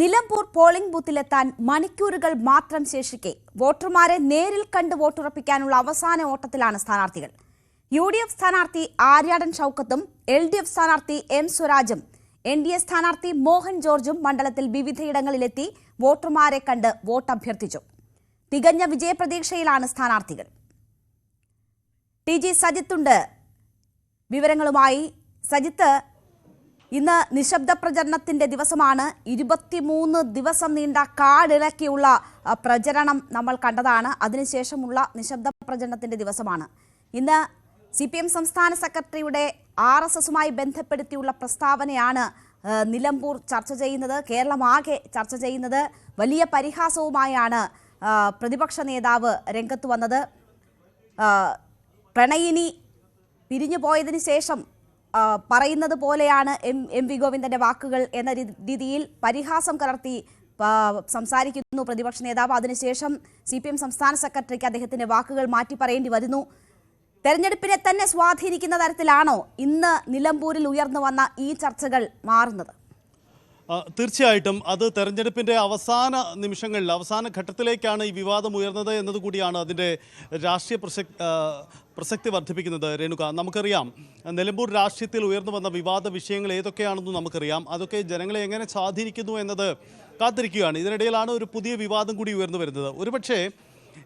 Nilambur polling ബൂത്തിലെത്താൻ മണിക്കൂറുകൾ മാത്രം ശേഷിക്കെ വോട്ടർമാരെ നേരിൽ കണ്ട് വോട്ടുറപ്പിക്കാനുള്ള അവസാന ഓട്ടത്തിലാണ് സ്ഥാനാർത്ഥികൾ. യു ഡി എഫ് സ്ഥാനാർത്ഥി ആര്യാടൻ ഷൌക്കത്തും എൽ ഡി എഫ് സ്ഥാനാർത്ഥി എം സ്വരാജും എൻ ഡി എ സ്ഥാനാർത്ഥി മോഹൻ ജോർജും മണ്ഡലത്തിൽ വിവിധയിടങ്ങളിലെത്തി വോട്ടർമാരെ കണ്ട് വോട്ട് അഭ്യർത്ഥിച്ചു തികഞ്ഞ വിജയപ്രതീക്ഷയിലാണ് സ്ഥാനാർത്ഥികൾ. ടി ജി സജിത്തുണ്ട്. വിവരങ്ങളുമായി സജിത്ത് ഇന്ന് നിശബ്ദ പ്രചരണത്തിന്റെ ദിവസമാണ്. ഇരുപത്തിമൂന്ന് ദിവസം നീണ്ട കാടിളക്കിയുള്ള പ്രചരണം നമ്മൾ കണ്ടതാണ്. അതിനുശേഷമുള്ള നിശബ്ദ പ്രചരണത്തിന്റെ ദിവസമാണ്. ഇന്ന് സി പി എം സംസ്ഥാന സെക്രട്ടറിയുടെ ആർ എസ് എസുമായി ബന്ധപ്പെടുത്തിയുള്ള പ്രസ്താവനയാണ് നിലമ്പൂർ ചർച്ച ചെയ്യുന്നത്. കേരളമാകെ ചർച്ച ചെയ്യുന്നത് വലിയ പരിഹാസവുമായാണ് പ്രതിപക്ഷ നേതാവ് രംഗത്ത് വന്നത്. പ്രണയിനി പിരിഞ്ഞു പോയതിനു ശേഷം പറയുന്നത് പോലെയാണ് എം എം വി ഗോവിന്ദന്റെ വാക്കുകൾ എന്ന രീതിയിൽ പരിഹാസം കലർത്തി സംസാരിക്കുന്നു പ്രതിപക്ഷ നേതാവ്. അതിനുശേഷം സി പി എം സംസ്ഥാന സെക്രട്ടറിക്ക് അദ്ദേഹത്തിന്റെ വാക്കുകൾ മാറ്റി പറയേണ്ടി വരുന്നു. തെരഞ്ഞെടുപ്പിനെ തന്നെ സ്വാധീനിക്കുന്ന തരത്തിലാണോ ഇന്ന് നിലമ്പൂരിൽ ഉയർന്നു വന്ന ഈ ചർച്ചകൾ മാറുന്നത്? തീർച്ചയായിട്ടും അത് തെരഞ്ഞെടുപ്പിന്റെ അവസാന നിമിഷങ്ങളിൽ അവസാന ഘട്ടത്തിലേക്കാണ് ഈ വിവാദം ഉയർന്നത് എന്നതുകൂടിയാണ് അതിന്റെ രാഷ്ട്രീയ പ്രസക് പ്രസക്തി വർദ്ധിപ്പിക്കുന്നത്. രേണുക നമുക്കറിയാം നിലമ്പൂർ രാഷ്ട്രീയത്തിൽ ഉയർന്നു വന്ന വിവാദ വിഷയങ്ങൾ ഏതൊക്കെയാണെന്ന് നമുക്കറിയാം. അതൊക്കെ ജനങ്ങളെ എങ്ങനെ സ്വാധീനിക്കുന്നു എന്നത് കാത്തിരിക്കുകയാണ്. ഇതിനിടയിലാണ് ഒരു പുതിയ വിവാദം കൂടി ഉയർന്നു വരുന്നത്. ഒരുപക്ഷേ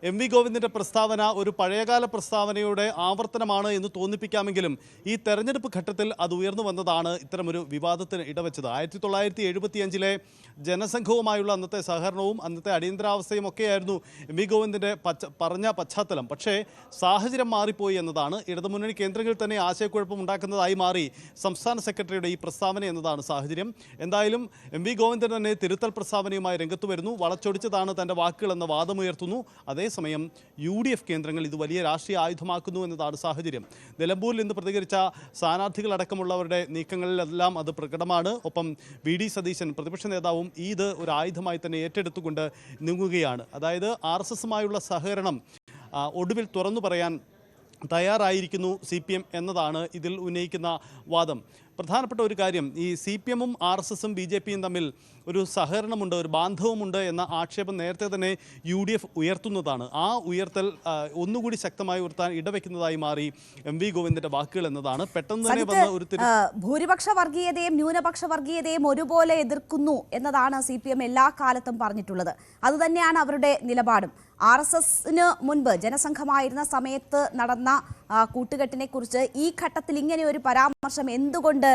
എം വി ഗോവിന്ദിന്റെ പ്രസ്താവന ഒരു പഴയകാല പ്രസ്താവനയുടെ ആവർത്തനമാണ് എന്ന് തോന്നിപ്പിക്കാമെങ്കിലും ഈ തെരഞ്ഞെടുപ്പ് ഘട്ടത്തിൽ അത് ഉയർന്നു വന്നതാണ് ഇത്തരമൊരു വിവാദത്തിന് ഇടവെച്ചത്. ആയിരത്തി തൊള്ളായിരത്തി എഴുപത്തിയഞ്ചിലെ ജനസംഘവുമായുള്ള അന്നത്തെ സഹകരണവും അന്നത്തെ അടിയന്തരാവസ്ഥയും ഒക്കെയായിരുന്നു എം വി ഗോവിന്ദിന്റെ പച്ച പറഞ്ഞ പശ്ചാത്തലം. പക്ഷേ സാഹചര്യം മാറിപ്പോയി എന്നതാണ്. ഇടതുമുന്നണി കേന്ദ്രങ്ങളിൽ തന്നെ ആശയക്കുഴപ്പം ഉണ്ടാക്കുന്നതായി മാറി സംസ്ഥാന സെക്രട്ടറിയുടെ ഈ പ്രസ്താവന എന്നതാണ് സാഹചര്യം. എന്തായാലും എം വി ഗോവിന്ദൻ തന്നെ തിരുത്തൽ പ്രസ്താവനയുമായി രംഗത്ത് വരുന്നു. വളച്ചൊടിച്ചതാണ് തന്റെ വാക്കുകൾ എന്ന വാദമുയർത്തുന്നു. അതേസമയം യു ഡി എഫ് കേന്ദ്രങ്ങൾ ഇത് വലിയ രാഷ്ട്രീയ ആയുധമാക്കുന്നു എന്നതാണ് സാഹചര്യം. നിലമ്പൂരിൽ ഇന്ന് പ്രതികരിച്ച സ്ഥാനാർത്ഥികളടക്കമുള്ളവരുടെ നീക്കങ്ങളിലെല്ലാം അത് പ്രകടമാണ്. ഒപ്പം വി ഡി സതീശൻ പ്രതിപക്ഷ നേതാവും ഇത് ഒരു ആയുധമായി തന്നെ ഏറ്റെടുത്തുകൊണ്ട് നീങ്ങുകയാണ്. അതായത് ആർ എസ് എസുമായുള്ള സഹകരണം ഒടുവിൽ തുറന്നു പറയാൻ തയ്യാറായിരിക്കുന്നു സി പി എം എന്നതാണ് ഇതിൽ ഉന്നയിക്കുന്ന വാദം. പ്രധാനപ്പെട്ട ഒരു കാര്യം ഈ സി പി എമ്മും ആർ എസ് എസും ബി ജെ പിയും തമ്മിൽ ഒരു സഹകരണമുണ്ട് ഒരു ബാന്ധവമുണ്ട് എന്ന ആക്ഷേപം നേരത്തെ തന്നെ യു ഡി എഫ് ഉയർത്തുന്നതാണ്. ആ ഉയർത്തൽ ഒന്നുകൂടി ശക്തമായി ഉയർത്താൻ ഇടവെക്കുന്നതായി മാറി എം വി ഗോവിന്ദന്റെ വാക്കുകൾ എന്നതാണ്. പെട്ടെന്ന് തന്നെ വന്ന ഒരു ഭൂരിപക്ഷ വർഗീയതയും ന്യൂനപക്ഷ വർഗീയതയും ഒരുപോലെ എതിർക്കുന്നു എന്നതാണ് സി പി എം എല്ലാ കാലത്തും പറഞ്ഞിട്ടുള്ളത്. അതുതന്നെയാണ് അവരുടെ നിലപാടും. ആർ എസ് എസിന് മുൻപ് ജനസംഘമായിരുന്ന സമയത്ത് നടന്ന കൂട്ടുകെട്ടിനെ കുറിച്ച് ഈ ഘട്ടത്തിൽ ഇങ്ങനെ ഒരു പരാമർശം എന്തുകൊണ്ട്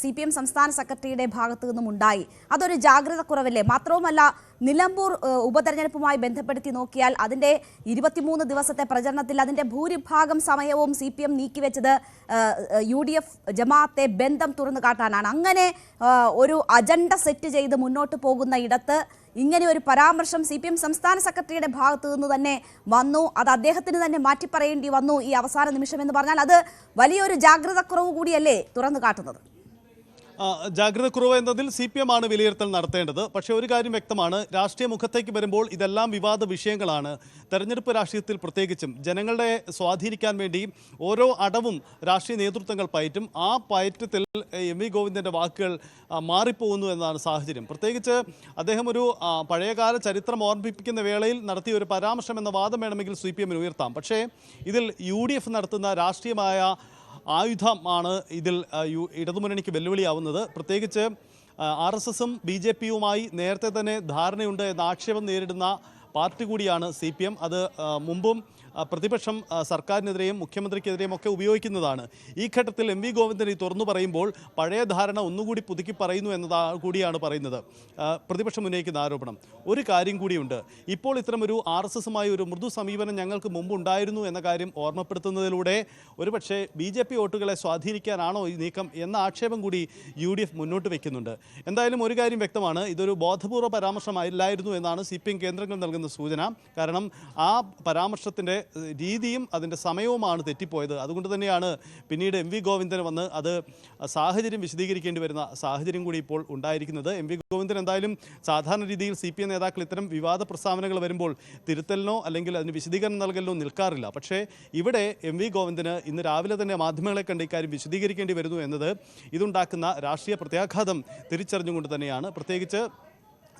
സി പി എം സംസ്ഥാന സെക്രട്ടറിയുടെ ഭാഗത്തു നിന്നും ഉണ്ടായി അതൊരു ജാഗ്രത കുറവല്ലേ? മാത്രവുമല്ല നിലമ്പൂർ ഉപതെരഞ്ഞെടുപ്പുമായി ബന്ധപ്പെടുത്തി നോക്കിയാൽ അതിന്റെ ഇരുപത്തിമൂന്ന് ദിവസത്തെ പ്രചരണത്തിൽ അതിന്റെ ഭൂരിഭാഗം സമയവും സി പി എം നീക്കിവെച്ചത് യു ഡി എഫ് ജമാഅത്തെ ബന്ധം തുറന്നു കാട്ടാനാണ്. അങ്ങനെ ഒരു അജണ്ട സെറ്റ് ചെയ്ത് മുന്നോട്ട് പോകുന്ന ഇടത്ത് ഇങ്ങനെ ഒരു പരാമർശം സി പി എം സംസ്ഥാന സെക്രട്ടറിയുടെ ഭാഗത്തു നിന്ന് തന്നെ വന്നു. അത് അദ്ദേഹത്തിന് തന്നെ മാറ്റിപ്പറയേണ്ടി വന്നു ഈ അവസാന നിമിഷം എന്ന് പറഞ്ഞാൽ അത് വലിയൊരു ജാഗ്രത കുറവ് കൂടിയല്ലേ തുറന്നു കാട്ടുന്നത്? ജാഗ്രത കുറവ് എന്നതിൽ സി പി എം ആണ് വിലയിരുത്തൽ നടത്തേണ്ടത്. പക്ഷേ ഒരു കാര്യം വ്യക്തമാണ്. രാഷ്ട്രീയ മുഖത്തേക്ക് വരുമ്പോൾ ഇതെല്ലാം വിവാദ വിഷയങ്ങളാണ്. തെരഞ്ഞെടുപ്പ് രാഷ്ട്രീയത്തിൽ പ്രത്യേകിച്ചും ജനങ്ങളെ സ്വാധീനിക്കാൻ വേണ്ടി ഓരോ അടവും രാഷ്ട്രീയ നേതൃത്വങ്ങൾ പയറ്റും. ആ പയറ്റത്തിൽ എം വി ഗോവിന്ദന്റെ വാക്കുകൾ മാറിപ്പോകുന്നു എന്നതാണ് സാഹചര്യം. പ്രത്യേകിച്ച് അദ്ദേഹം ഒരു പഴയകാല ചരിത്രം ഓർമ്മിപ്പിക്കുന്ന വേളയിൽ നടത്തിയ ഒരു പരാമർശം എന്ന വാദം വേണമെങ്കിൽ സി പി എമ്മിന് ഉയർത്താം. പക്ഷേ ഇതിൽ യു ഡി എഫ് നടത്തുന്ന രാഷ്ട്രീയമായ ആയുധമാണ് ഇതിൽ ഇടതുമുന്നണിക്ക് വെല്ലുവിളിയാവുന്നത്. പ്രത്യേകിച്ച് ആർ എസ് എസും ബി ജെ പിയുമായി നേരത്തെ തന്നെ ധാരണയുണ്ട് എന്ന ആക്ഷേപം നേരിടുന്ന പാർട്ടി കൂടിയാണ് സി പി എം. അത് മുമ്പും പ്രതിപക്ഷം സർക്കാരിനെതിരെയും മുഖ്യമന്ത്രിക്കെതിരെയും ഒക്കെ ഉപയോഗിക്കുന്നതാണ്. ഈ ഘട്ടത്തിൽ എം വി ഗോവിന്ദൻ ഈ തുറന്നു പറയുമ്പോൾ പഴയ ധാരണ ഒന്നുകൂടി പുതുക്കി പറയുന്നു എന്നതാ കൂടിയാണ് പറയുന്നത്. പ്രതിപക്ഷം ഉന്നയിക്കുന്ന ആരോപണം. ഒരു കാര്യം കൂടിയുണ്ട്. ഇപ്പോൾ ഇത്തരമൊരു ആർ എസ് എസുമായി ഒരു മൃദു സമീപനം ഞങ്ങൾക്ക് മുമ്പ് ഉണ്ടായിരുന്നു എന്ന കാര്യം ഓർമ്മപ്പെടുത്തുന്നതിലൂടെ ഒരുപക്ഷെ ബി ജെ പി വോട്ടുകളെ സ്വാധീനിക്കാനാണോ ഈ നീക്കം എന്ന ആക്ഷേപം കൂടി യു ഡി എഫ് മുന്നോട്ട് വെക്കുന്നുണ്ട്. എന്തായാലും ഒരു കാര്യം വ്യക്തമാണ്. ഇതൊരു ബോധപൂർവ പരാമർശമായില്ലായിരുന്നു എന്നാണ് സി പി എം കേന്ദ്രങ്ങൾ നൽകുന്ന സൂചന. കാരണം ആ പരാമർശത്തിന്റെ രീതിയും അതിന്റെ സമയവുമാണ് തെറ്റിപ്പോയത്. അതുകൊണ്ട് തന്നെയാണ് പിന്നീട് എം വി ഗോവിന്ദൻ വന്ന് അത് സാഹചര്യം വിശദീകരിക്കേണ്ടി വരുന്ന സാഹചര്യം കൂടി ഇപ്പോൾ ഉണ്ടായിരിക്കുന്നത്. എം വി ഗോവിന്ദൻ എന്തായാലും സാധാരണ രീതിയിൽ സി പി എം നേതാക്കൾ ഇത്തരം വിവാദ പ്രസ്താവനകൾ വരുമ്പോൾ തിരുത്തലിനോ അല്ലെങ്കിൽ അതിന് വിശദീകരണം നൽകലിനോ നിൽക്കാറില്ല. പക്ഷേ ഇവിടെ എം വി ഗോവിന്ദന് ഇന്ന് രാവിലെ തന്നെ മാധ്യമങ്ങളെ കണ്ട് ഇക്കാര്യം വിശദീകരിക്കേണ്ടി വരുന്നു എന്നത് ഇതുണ്ടാക്കുന്ന രാഷ്ട്രീയ പ്രത്യാഘാതം തിരിച്ചറിഞ്ഞുകൊണ്ട് തന്നെയാണ്. പ്രത്യേകിച്ച്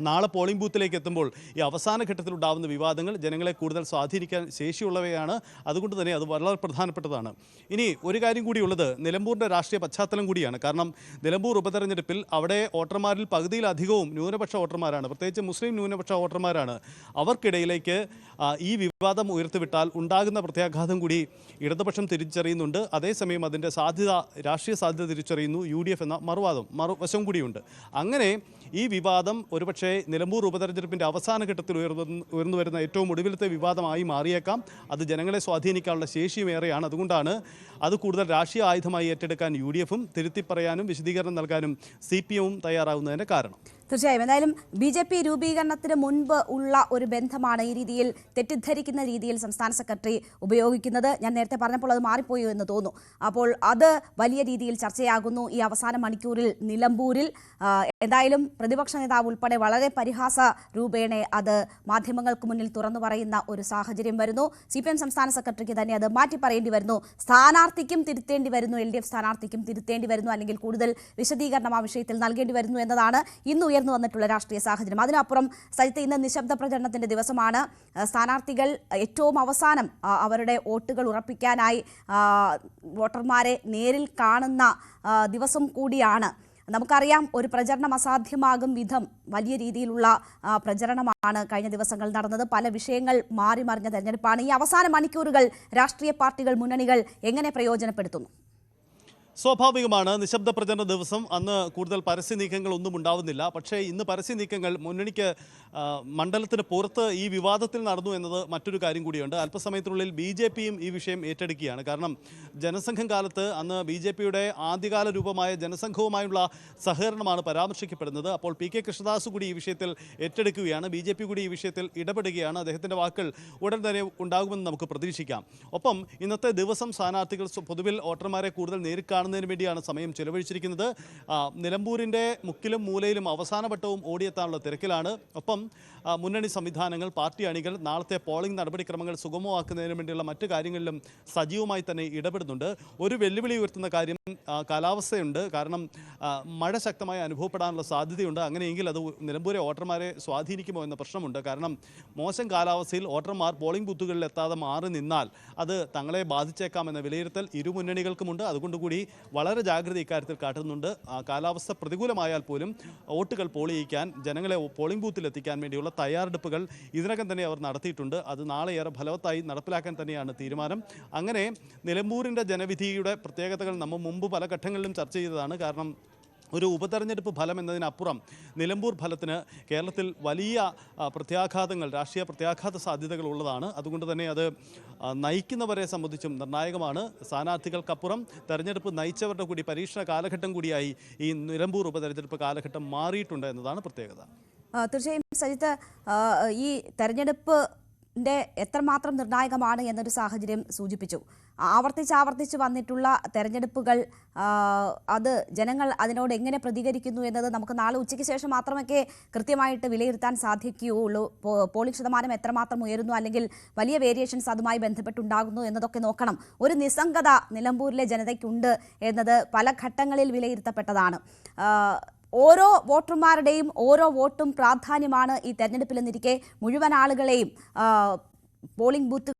നാളെ പോളിംഗ് ബൂത്തിലേക്ക് എത്തുമ്പോൾ ഈ അവസാന ഘട്ടത്തിൽ ഉണ്ടാകുന്ന വിവാദങ്ങൾ ജനങ്ങളെ കൂടുതൽ സ്വാധീനിക്കാൻ ശേഷിയുള്ളവയാണ്. അതുകൊണ്ട് തന്നെ അത് വളരെ പ്രധാനപ്പെട്ടതാണ്. ഇനി ഒരു കാര്യം കൂടിയുള്ളത് നിലമ്പൂരിന്റെ രാഷ്ട്രീയ പശ്ചാത്തലം കൂടിയാണ്. കാരണം നിലമ്പൂർ ഉപതെരഞ്ഞെടുപ്പിൽ അവിടെ വോട്ടർമാരിൽ പകുതിയിലധികവും ന്യൂനപക്ഷ വോട്ടർമാരാണ്. പ്രത്യേകിച്ച് മുസ്ലിം ന്യൂനപക്ഷ വോട്ടർമാരാണ്. അവർക്കിടയിലേക്ക് ഈ വിവാദം ഉയർത്തിവിട്ടാൽ ഉണ്ടാകുന്ന പ്രത്യാഘാതം കൂടി ഇടതുപക്ഷം തിരിച്ചറിയുന്നുണ്ട്. അതേസമയം അതിന്റെ സാധ്യത രാഷ്ട്രീയ സാധ്യത തിരിച്ചറിയുന്നു. യു എന്ന മറുവാദം മറുവശം കൂടിയുണ്ട്. അങ്ങനെ ഈ വിവാദം ഒരുപക്ഷെ നിലമ്പൂർ ഉപതെരഞ്ഞെടുപ്പിന്റെ അവസാന ഘട്ടത്തിൽ ഉയർന്നു ഉയർന്നു വരുന്ന ഏറ്റവും ഒടുവിലത്തെ വിവാദമായി മാറിയേക്കാം. അത് ജനങ്ങളെ സ്വാധീനിക്കാനുള്ള ശേഷിയും ഏറെയാണ്. അതുകൊണ്ടാണ് അത് കൂടുതൽ രാഷ്ട്രീയ ആയുധമായി ഏറ്റെടുക്കാൻ യു ഡി എഫും തിരുത്തി പറയാനും വിശദീകരണം നൽകാനും സി പി എമ്മും തയ്യാറാവുന്നതിന്റെ കാരണം. തീർച്ചയായും. എന്തായാലും ബി ജെ പി രൂപീകരണത്തിന് മുൻപ് ഉള്ള ഒരു ബന്ധമാണ് ഈ രീതിയിൽ തെറ്റിദ്ധരിക്കുന്ന രീതിയിൽ സംസ്ഥാന സെക്രട്ടറി ഉപയോഗിക്കുന്നത്. ഞാൻ നേരത്തെ പറഞ്ഞപ്പോൾ അത് മാറിപ്പോയോ എന്ന് തോന്നുന്നു. അപ്പോൾ അത് വലിയ രീതിയിൽ ചർച്ചയാകുന്നു ഈ അവസാന മണിക്കൂറിൽ നിലമ്പൂരിൽ. എന്തായാലും പ്രതിപക്ഷ നേതാവ് ഉൾപ്പെടെ വളരെ പരിഹാസ രൂപേണെ അത് മാധ്യമങ്ങൾക്ക് മുന്നിൽ തുറന്നു പറയുന്ന ഒരു സാഹചര്യം വരുന്നു. സി പി എം സംസ്ഥാന സെക്രട്ടറിക്ക് തന്നെ അത് മാറ്റി പറയേണ്ടി വരുന്നു. സ്ഥാനാർത്ഥിക്കും തിരുത്തേണ്ടി വരുന്നു. എൽ ഡി എഫ് സ്ഥാനാർത്ഥിക്കും തിരുത്തേണ്ടി വരുന്നു. അല്ലെങ്കിൽ കൂടുതൽ വിശദീകരണം ആ വിഷയത്തിൽ നൽകേണ്ടി വരുന്നു എന്നതാണ്. ഇന്ന് ഉയർന്നു വന്നിട്ടുള്ള രാഷ്ട്രീയ സാഹചര്യം. അതിനപ്പുറം സജിത്ത് ഇന്ന് നിശബ്ദ പ്രചരണത്തിന്റെ ദിവസമാണ്. സ്ഥാനാർത്ഥികൾ ഏറ്റവും അവസാനം അവരുടെ വോട്ടുകൾ ഉറപ്പിക്കാനായി വോട്ടർമാരെ നേരിൽ കാണുന്ന ദിവസം കൂടിയാണ്. നമുക്കറിയാം ഒരു പ്രചരണം അസാധ്യമാകും വിധം വലിയ രീതിയിലുള്ള പ്രചരണമാണ് കഴിഞ്ഞ ദിവസങ്ങൾ നടന്നത്. പല വിഷയങ്ങൾ മാറി മറിഞ്ഞ തെരഞ്ഞെടുപ്പാണ്. ഈ അവസാന മണിക്കൂറുകൾ രാഷ്ട്രീയ പാർട്ടികൾ മുന്നണികൾ എങ്ങനെ പ്രയോജനപ്പെടുത്തുന്നു? സ്വാഭാവികമാണ്. നിശബ്ദ പ്രചരണ ദിവസം. അന്ന് കൂടുതൽ പരസ്യ നീക്കങ്ങൾ ഒന്നും ഉണ്ടാവുന്നില്ല. പക്ഷേ ഇന്ന് പരസ്യ നീക്കങ്ങൾ മുന്നണിക്ക് മണ്ഡലത്തിന് പുറത്ത് ഈ വിവാദത്തിൽ നടന്നു എന്നത് മറ്റൊരു കാര്യം കൂടിയുണ്ട്. അല്പസമയത്തിനുള്ളിൽ ബി ജെ പിയും ഈ വിഷയം ഏറ്റെടുക്കുകയാണ്. കാരണം ജനസംഘം കാലത്ത് അന്ന് ബി ജെ പിയുടെ ആദ്യകാല രൂപമായ ജനസംഘവുമായുള്ള സഹകരണമാണ് പരാമർശിക്കപ്പെടുന്നത്. അപ്പോൾ പി കെ കൃഷ്ണദാസ് കൂടി ഈ വിഷയത്തിൽ ഏറ്റെടുക്കുകയാണ്. ബി ജെ പി കൂടി ഈ വിഷയത്തിൽ ഇടപെടുകയാണ്. അദ്ദേഹത്തിന്റെ വാക്കുകൾ ഉടൻ തന്നെ ഉണ്ടാകുമെന്ന് നമുക്ക് പ്രതീക്ഷിക്കാം. ഒപ്പം ഇന്നത്തെ ദിവസം സ്ഥാനാർത്ഥികൾ പൊതുവിൽ വോട്ടർമാരെ കൂടുതൽ നേരിൽ കാണുന്നതിന് വേണ്ടിയാണ് സമയം ചെലവഴിച്ചിരിക്കുന്നത്. നിലമ്പൂരിന്റെ മുക്കിലും മൂലയിലും അവസാന വട്ടവും ഓടിയെത്താനുള്ള തിരക്കിലാണ്. ഒപ്പം മുന്നണി സംവിധാനങ്ങൾ പാർട്ടി അണികൾ നാളത്തെ പോളിംഗ് നടപടിക്രമങ്ങൾ സുഗമമാക്കുന്നതിന് വേണ്ടിയുള്ള മറ്റു കാര്യങ്ങളിലും സജീവമായി തന്നെ ഇടപെടുന്നുണ്ട്. ഒരു വെല്ലുവിളി ഉയർത്തുന്ന കാര്യം കാലാവസ്ഥയുണ്ട്. കാരണം മഴ ശക്തമായി അനുഭവപ്പെടാനുള്ള സാധ്യതയുണ്ട്. അങ്ങനെയെങ്കിൽ അത് നിലമ്പൂരെ വോട്ടർമാരെ സ്വാധീനിക്കുമോ എന്ന പ്രശ്നമുണ്ട്. കാരണം മോശം കാലാവസ്ഥയിൽ വോട്ടർമാർ പോളിംഗ് ബൂത്തുകളിൽ എത്താതെ മാറി നിന്നാൽ അത് തങ്ങളെ ബാധിച്ചേക്കാമെന്ന വിലയിരുത്തൽ ഇരുമുന്നണികൾക്കുമുണ്ട് അതുകൊണ്ടുകൂടി വളരെ ജാഗ്രത ഇക്കാര്യത്തിൽ കാട്ടുന്നുണ്ട്. കാലാവസ്ഥ പ്രതികൂലമായാൽ പോലും വോട്ടുകൾ പോളിയിക്കാൻ ജനങ്ങളെ പോളിംഗ് ബൂത്തിൽ എത്തിക്കാൻ വേണ്ടിയുള്ള തയ്യാറെടുപ്പുകൾ ഇതിനകം തന്നെ അവർ നടത്തിയിട്ടുണ്ട്. അത് നാളെ ഏറെ ഫലവത്തായി നടപ്പിലാക്കാൻ തന്നെയാണ് തീരുമാനം. അങ്ങനെ നിലമ്പൂരിന്റെ ജനവിധിയുടെ പ്രത്യേകതകൾ നമ്മൾ മുമ്പ് പല ഘട്ടങ്ങളിലും ചർച്ച ചെയ്തതാണ്. കാരണം ഒരു ഉപതെരഞ്ഞെടുപ്പ് ഫലം എന്നതിനപ്പുറം നിലമ്പൂർ ഫലത്തിന് കേരളത്തിൽ വലിയ പ്രത്യാഘാതങ്ങൾ രാഷ്ട്രീയ പ്രത്യാഘാത സാധ്യതകൾ ഉള്ളതാണ്. അതുകൊണ്ട് തന്നെ അത് നയിക്കുന്നവരെ സംബന്ധിച്ചും നിർണായകമാണ്. സ്ഥാനാർത്ഥികൾക്കപ്പുറം തെരഞ്ഞെടുപ്പ് നയിച്ചവരുടെ കൂടി പരീക്ഷണ കാലഘട്ടം കൂടിയായി ഈ നിലമ്പൂർ ഉപതെരഞ്ഞെടുപ്പ് കാലഘട്ടം മാറിയിട്ടുണ്ട് എന്നതാണ് പ്രത്യേകത. തീർച്ചയായും സജിത്ത് ഈ ഈ തെരഞ്ഞെടുപ്പിന്റെ എത്രമാത്രം നിർണായകമാണ് എന്നൊരു സാഹചര്യം സൂചിപ്പിച്ചു. ആവർത്തിച്ച് ആവർത്തിച്ച് വന്നിട്ടുള്ള തെരഞ്ഞെടുപ്പുകൾ അത് ജനങ്ങൾ അതിനോട് എങ്ങനെ പ്രതികരിക്കുന്നു എന്നത് നമുക്ക് നാളെ ഉച്ചയ്ക്ക് ശേഷം മാത്രമൊക്കെ കൃത്യമായിട്ട് വിലയിരുത്താൻ സാധിക്കുകയുള്ളൂ. പോളിംഗ് ശതമാനം എത്രമാത്രം ഉയരുന്നു അല്ലെങ്കിൽ വലിയ വേരിയേഷൻസ് അതുമായി ബന്ധപ്പെട്ടുണ്ടാകുന്നു എന്നതൊക്കെ നോക്കണം. ഒരു നിസ്സംഗത നിലമ്പൂരിലെ ജനതയ്ക്കുണ്ട് എന്നത് പല ഘട്ടങ്ങളിൽ വിലയിരുത്തപ്പെട്ടതാണ്. ഓരോ വോട്ടർമാരുടെയും ഓരോ വോട്ടും പ്രാധാന്യമാണ് ഈ തെരഞ്ഞെടുപ്പിലെന്നിരിക്കെ മുഴുവൻ ആളുകളെയും പോളിംഗ് ബൂത്ത്